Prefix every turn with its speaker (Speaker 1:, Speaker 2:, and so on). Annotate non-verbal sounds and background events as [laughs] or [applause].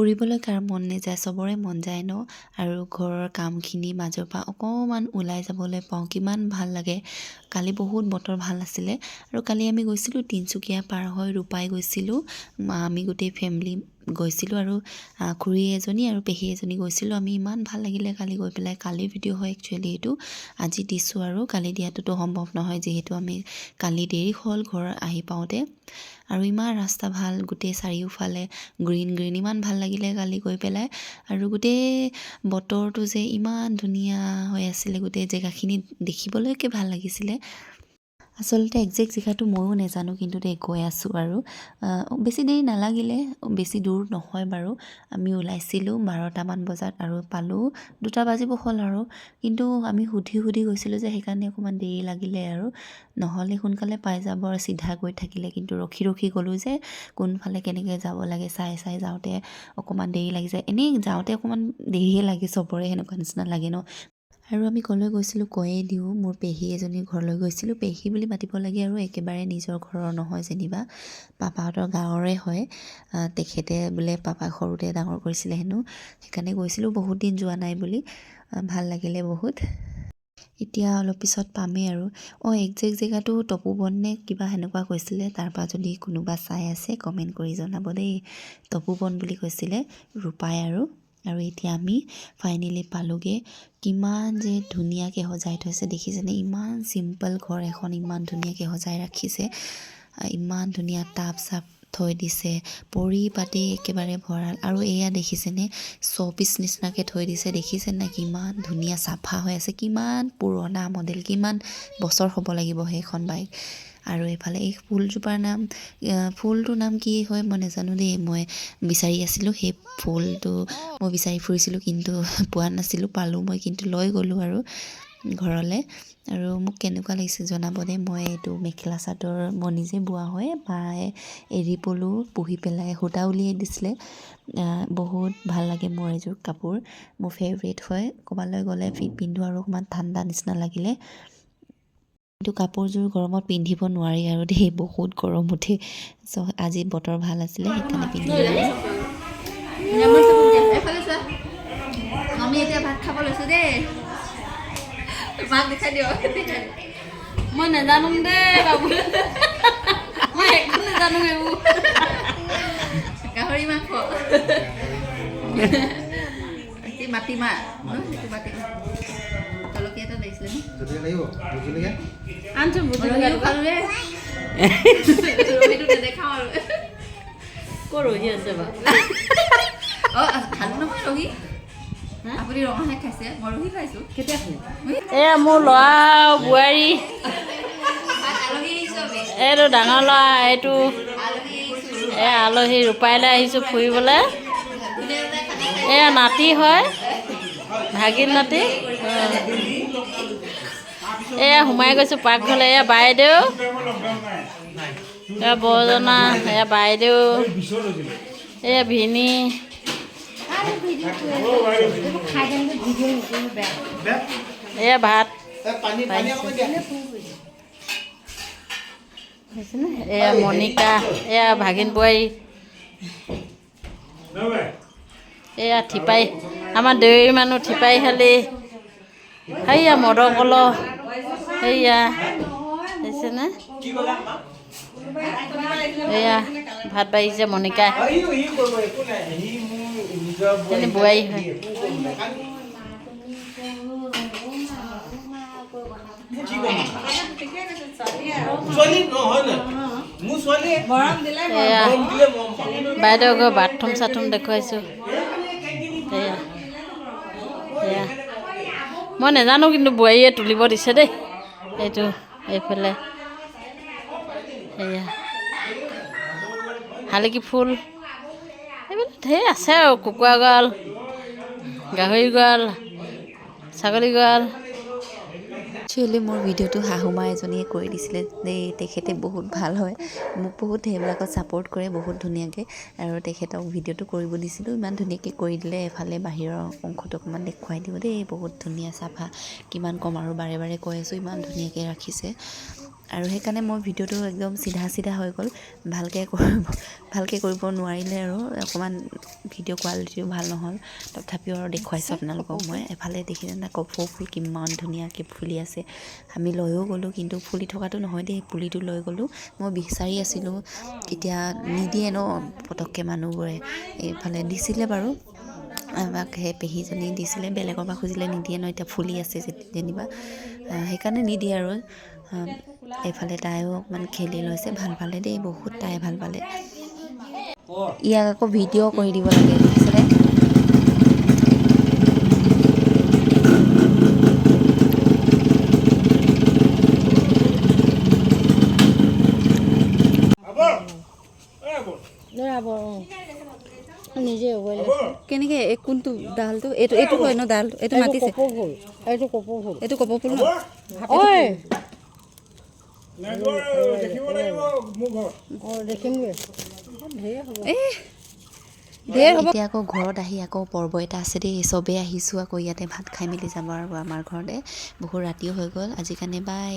Speaker 1: ফুৰিবলৈ কাৰ মন নাযায় চবৰে মন যায় ন? আৰু ঘৰৰ কামখিনিৰ মাজৰ পৰা অকণমান ওলাই যাবলৈ পাওঁ কিমান ভাল লাগে। কালি বহুত বতৰ ভাল আছিলে। আৰু কালি আমি গৈছিলোঁ তিনচুকীয়া পাৰ হৈ ৰূপাই গৈছিলোঁ। আমি গোটেই ফেমিলি গৈছিলোঁ আৰু খুৰী এজনী আৰু পেহী এজনী গৈছিলোঁ। আমি ইমান ভাল লাগিলে কালি গৈ পেলাই। কালিৰ ভিডিঅ' হয় একচুৱেলি এইটো। আজি দিছোঁ আৰু। কালি দিয়াটোতো সম্ভৱ নহয় যিহেতু আমি কালি দেৰি হ'ল ঘৰ আহি পাওঁতে। আৰু ইমান ৰাস্তা ভাল গোটেই চাৰিওফালে গ্ৰীণ গ্ৰীণ ইমান ভাল লাগিলে কালি গৈ পেলাই। আৰু গোটেই বতৰটো যে ইমান ধুনীয়া হৈ আছিলে গোটেই জেগাখিনি দেখিবলৈকে ভাল লাগিছিলে। আচলতে একজেক্ট জেগাটো ময়ো নাজানো কিন্তু দেই গৈ আছোঁ আৰু। বেছি দেৰি নালাগিলে বেছি দূৰ নহয় বাৰু। আমি ওলাইছিলোঁ বাৰটামান বজাত আৰু পালোঁ দুটা বাজিব হ'ল আৰু। কিন্তু আমি সুধি সুধি গৈছিলোঁ যে সেইকাৰণে অকণমান দেৰি লাগিলে আৰু। নহ'লে সোনকালে পাই যাব আৰু চিধা গৈ থাকিলে। কিন্তু ৰখি ৰখি গ'লোঁ যে কোনফালে কেনেকৈ যাব লাগে চাই চাই যাওঁতে অকণমান দেৰি লাগি যায়। এনেই যাওঁতে অকণমান দেৰিয়ে লাগে চবৰে সেনেকুৱা নিচিনা লাগে ন। আৰু আমি ক'লৈ গৈছিলোঁ কৈয়ে দিওঁ মোৰ পেহী এজনীৰ ঘৰলৈ গৈছিলোঁ। পেহী বুলি মাতিব লাগে আৰু একেবাৰে নিজৰ ঘৰৰ নহয় যেনিবা। পাপাহঁতৰ গাঁৱৰে হয়। তেখেতে বোলে পাপাক সৰুতে ডাঙৰ কৰিছিলে হেনো। সেইকাৰণে গৈছিলোঁ। বহুত দিন যোৱা নাই বুলি। ভাল লাগিলে বহুত। এতিয়া অলপ পিছত পামেই আৰু। অঁ একজেক্ট জেগাটো তপোবন নে কিবা সেনেকুৱা কৈছিলে। তাৰপৰা যদি কোনোবা চাই আছে কমেণ্ট কৰি জনাব দেই। তপোবন বুলি কৈছিলে ৰূপাই আৰু। আৰু এতিয়া আমি ফাইনেলি পালোগৈ। কিমান যে ধুনীয়াকৈ সজাই থৈছে দেখিছেনে? ইমান চিম্পল ঘৰ এখন ইমান ধুনীয়াকৈ সজাই ৰাখিছে। ইমান ধুনীয়া টাব চাব থৈ দিছে পৰিপাতি একেবাৰে ভঁৰাল। আৰু এয়া দেখিছেনে? শ্ব'পিচ নিচিনাকৈ থৈ দিছে। দেখিছে নাই? কিমান ধুনীয়া চাফা হৈ আছে। কিমান পুৰণা মডেল কিমান বছৰ হ'ব লাগিব সেইখন বাইক আৰু এইফালে এই ফুলজোপাৰ নাম ফুলটোৰ নাম কি হয় মই নাজানো দেই। মই বিচাৰি আছিলোঁ সেই ফুলটো মই বিচাৰি ফুৰিছিলোঁ কিন্তু [laughs] পোৱা নাছিলোঁ পালোঁ মই কিন্তু লৈ গ'লোঁ আৰু ঘৰলৈ। আৰু মোক কেনেকুৱা লাগিছে জনাব দেই মই এইটো মেখেলা চাদৰ মই নিজে বোৱা হয় মায়ে এৰী পলু পুহি পেলাই সূতা উলিয়াই দিছিলে। বহুত ভাল লাগে মোৰ এইযোৰ কাপোৰ মোৰ ফেভৰেট হয়। ক'ৰবালৈ গ'লে পিন্ধো আৰু অকণমান ঠাণ্ডা নিচিনা লাগিলে। কিন্তু কাপোৰযোৰ গৰমত পিন্ধিব নোৱাৰি আৰু দেই বহুত গৰম উঠে। চ' আজি বতৰ ভাল আছিলে সেইকাৰণে পিন্ধিলোঁ
Speaker 2: নেমু চেপু দিয়া এইফালে চোৱা। আমি এতিয়া ভাত খাব লৈছোঁ দেই। মাক দেখাই দিয়ক। মই নাজানো দেই বাবু। মই একদম নাজানো এইবোৰ। গাহৰি মাংস। মাটিমাহ মাটিমাহ জলকীয়া এটা লাগিছিলে ন
Speaker 3: জলকীয়া লাগিব ভোট জলকীয়া
Speaker 2: আনচোন বুজি খালোঁ দেই ৰহিটো নেদেখাওঁ আৰু
Speaker 4: ক'ৰ ৰহি আছে বা।
Speaker 2: অঁ খালোঁ নহয় ৰহি আপুনি ৰঙাহে খাইছে মই ৰহি খাইছোঁ।
Speaker 4: কেতিয়া খালি?
Speaker 2: উই,
Speaker 4: এয়া মোৰ ল'ৰা আৰু বোৱাৰী।
Speaker 2: আলহী আহিছোঁ আমি
Speaker 4: এইটো ডাঙৰ ল'ৰা এইটো।
Speaker 2: আলহী আহিছোঁ।
Speaker 4: এয়া আলহী ৰূপাইলৈ আহিছোঁ ফুৰিবলৈ।
Speaker 2: ধুনীয়া খানা
Speaker 4: এয়া নাতি হয় ভাগিন নাতি। এয়া সোমাই গৈছোঁ পাকঘৰলৈ। এয়া বাইদেউ। এয়া বৰজনা এয়া বাইদেউ। এয়া ভিনী। এয়া ভাত? এয়া মণিকা এয়া ভাগিন বোৱাৰী এয়া ঠিপাই। আমাৰ দেউৰী মানুহ ঠিপাই শালি সেইয়া মদৰ কল সেইয়া দেখিছেনে এয়া ভাত বাঢ়িছে মণিকা এজনী বোৱাৰী হয় এয়া বাইদেউ গৈ বাথৰুম চাথৰুম দেখুৱাইছোঁ এয়া এয়া মই নাজানো কিন্তু বোৱাৰীয়ে তুলিব দিছে দেই এইটো, এইফালে। এয়া শালিকি ফুল। এইবিলাক ঢেৰ আছে আৰু, কুকুৰা গঁৰাল, গাহৰি গঁৰাল, ছাগলী গঁৰাল।
Speaker 1: একচুৱেলি মোৰ ভিডিঅ'টো শাহুমা এজনীয়ে কৰি দিছিলে। দেই তেখেতে বহুত ভাল হয়। মোক বহুত সেইবিলাকত ছাপোৰ্ট কৰে বহুত ধুনীয়াকৈ। আৰু তেখেতক ভিডিঅ'টো কৰিব দিছিলোঁ। ইমান ধুনীয়াকৈ কৰি দিলে এফালে বাহিৰৰ অংশটো অকণমান দেখুৱাই দিওঁ। দেই বহুত ধুনীয়া চাফা। কিমান ক'ম আৰু বাৰে বাৰে কৈ আছোঁ ইমান ধুনীয়াকৈ ৰাখিছে। আৰু সেইকাৰণে মোৰ ভিডিঅ'টো একদম চিধা চিধা হৈ গ'ল। ভালকৈ কৰিব ভালকৈ কৰিব নোৱাৰিলে আৰু অকণমান ভিডিঅ' কোৱালিটিও ভাল নহ'ল। তথাপিও আৰু দেখুৱাইছোঁ আপোনালোকক মই। এফালে দেখিছে না কপৌ ফুল কিমান ধুনীয়াকৈ ফুলি আছে। আমি লৈও গ'লোঁ কিন্তু ফুলি থকাটো নহয় দেই পুলিটো লৈ গ'লোঁ। মই বিচাৰি আছিলোঁ এতিয়া নিদিয়ে ন পটককৈ মানুহবোৰে। এইফালে দিছিলে বাৰু। আমাক সেই পেহীজনী দিছিলে বেলেগৰ পৰা খুজিলে নিদিয়ে ন এতিয়া ফুলি আছে যেনিবা। সেইকাৰণে নিদিয়ে আৰু। এইফালে তাইও অকণমান খেলি লৈছে ভালো পালে দেই বহুত তাই ভালো পালে ইয়াক আকৌ ভিডিঅ' কৰি দিব লাগে দেখিছেনে?
Speaker 4: নিজে
Speaker 2: কেনেকে এই কোনটো ডালটো? এইটো এইটো হয় ন ডাল এইটো মাতিছে?
Speaker 4: কপৌ ফুল। এইটো কপৌ ফুল।
Speaker 2: এইটো কপৌ ফুল
Speaker 1: এতিয়া আকৌ ঘৰত আহি আকৌ পৰ্ব এটা আছে দেই, চবেই আহিছোঁ আকৌ ইয়াতে ভাত খাই মেলি যাব আৰু আমাৰ ঘৰতে। বহুত ৰাতিও হৈ গ'ল আজি কাৰণে বাই